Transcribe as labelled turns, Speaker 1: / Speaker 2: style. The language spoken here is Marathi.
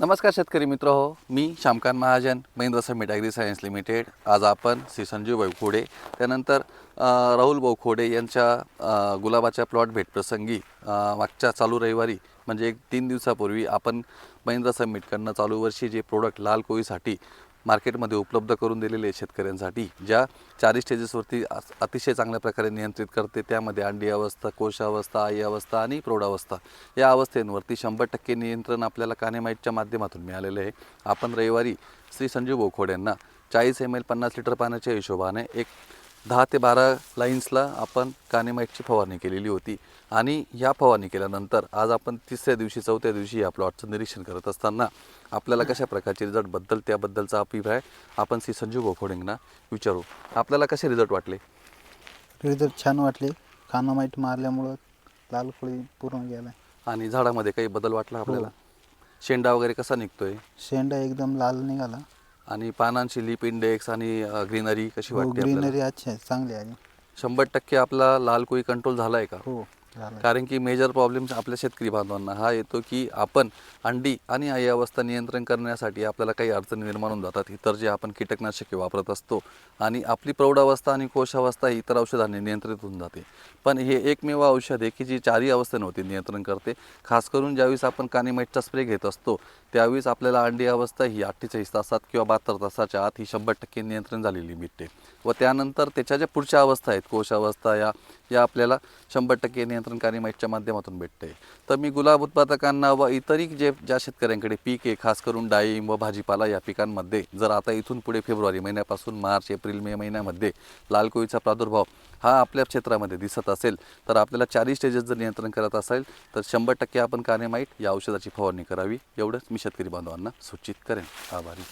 Speaker 1: नमस्कार शेतकरी मित्र हो मी Shyamkant Mahajan Mahendra summit agri science limited आज आपण श्री संजीव भाऊ खोडे त्यानंतर राहुल भाऊ खोडे यांच्या गुलाबाच्या प्लॉट भेटप्रसंगी मागच्या चालू रविवारी म्हणजे एक तीन दिवसापूर्वी आपण महिंद्रा समिटकडनं चालू वर्षी जे प्रोडक्ट लाल कोळीसाठी मार्केटमध्ये उपलब्ध करून दिलेले शेतकऱ्यांसाठी ज्या चारही स्टेजेसवरती अतिशय चांगल्या प्रकारे नियंत्रित करते. त्यामध्ये अंडी अवस्था कोश अवस्था आई अवस्था आणि प्रौढावस्था या अवस्थेंवरती शंभर टक्के नियंत्रण आपल्याला कानेमाईटच्या माध्यमातून मिळालेलं आहे. आपण रविवारी श्री संजीव बोखोड यांना चाळीस एम एल पन्नास लिटर पाण्याच्या हिशोबाने एक दहा ते बारा लाईन्सला आपण कानेमाईटची फवारणी केलेली होती. आणि ह्या फवारणी केल्यानंतर आज आपण तिसऱ्या दिवशी चौथ्या दिवशी या प्लॉटचं निरीक्षण करत असताना आपल्याला कशा प्रकारचे रिझल्टबद्दल त्याबद्दलचा अभिप्राय आपण श्री संजीव गोखोडेंना विचारू. आपल्याला कसे रिझल्ट वाटले?
Speaker 2: रिझल्ट छान वाटले. कानामाईट मारल्यामुळं लाल कोळी पूर्ण गेला
Speaker 1: आणि झाडामध्ये काही बदल वाटला आपल्याला? शेंडा वगैरे कसा निघतोय?
Speaker 2: शेंडा एकदम लाल निघाला.
Speaker 1: आणि पानांची लिप इंडेक्स आणि ग्रीनरी कशी
Speaker 2: हो
Speaker 1: वाटते आपल्याला?
Speaker 2: ग्रीनरी अच्छी आहे चांगली आहे.
Speaker 1: शंभर टक्के आपला लाल कोळी कंट्रोल झाला आहे का?
Speaker 2: हो.
Speaker 1: कारण की मेजर प्रॉब्लेम आपल्या शेतकरी बांधवांना. हा येतो की आपण अंडी आणि आई अवस्था नियंत्रण करण्यासाठी आपल्याला काही अडचणी निर्माण होऊन जातात. इतर जे आपण कीटकनाशके वापरत असतो आणि आपली प्रौढावस्था आणि कोशावस्था ही इतर औषधांनी नियंत्रित होऊन जाते. पण हे एकमेव औषध आहे की जी चारही अवस्थेंवरती नियंत्रण करते. खास करून ज्यावेळेस आपण कानिमाईटचा स्प्रे घेत असतो त्यावेळेस आपल्याला अंडी अवस्था ही अठ्ठेचाळीस तासात किंवा बहात्तर तासाच्या आत ही शंभर टक्के नियंत्रण झालेली मिळते व त्यानंतर त्याच्या ज्या पुढच्या अवस्था आहेत कोशावस्था या या आपल्याला शंभर टक्के नियंत्रण कानिमाईटच्या माध्यमातून भेटते. तर मी गुलाब उत्पादकांना व इतरही जे ज्या शेतकऱ्यांकडे पीक आहे खास करून डाळिंब व भाजीपाला या पिकांमध्ये जर आता इथून पुढे फेब्रुवारी महिन्यापासून मार्च एप्रिल मे महिन्यामध्ये लाल कोळीचा प्रादुर्भाव हा आपल्या क्षेत्रामध्ये दिसत असेल तर आपल्याला चारही स्टेजेस जर नियंत्रण करत असेल तर शंभर टक्के आपण कार्यमाईट या औषधाची फवारणी करावी. एवढंच मी शेतकरी बांधवांना सूचित करेन. आभारी.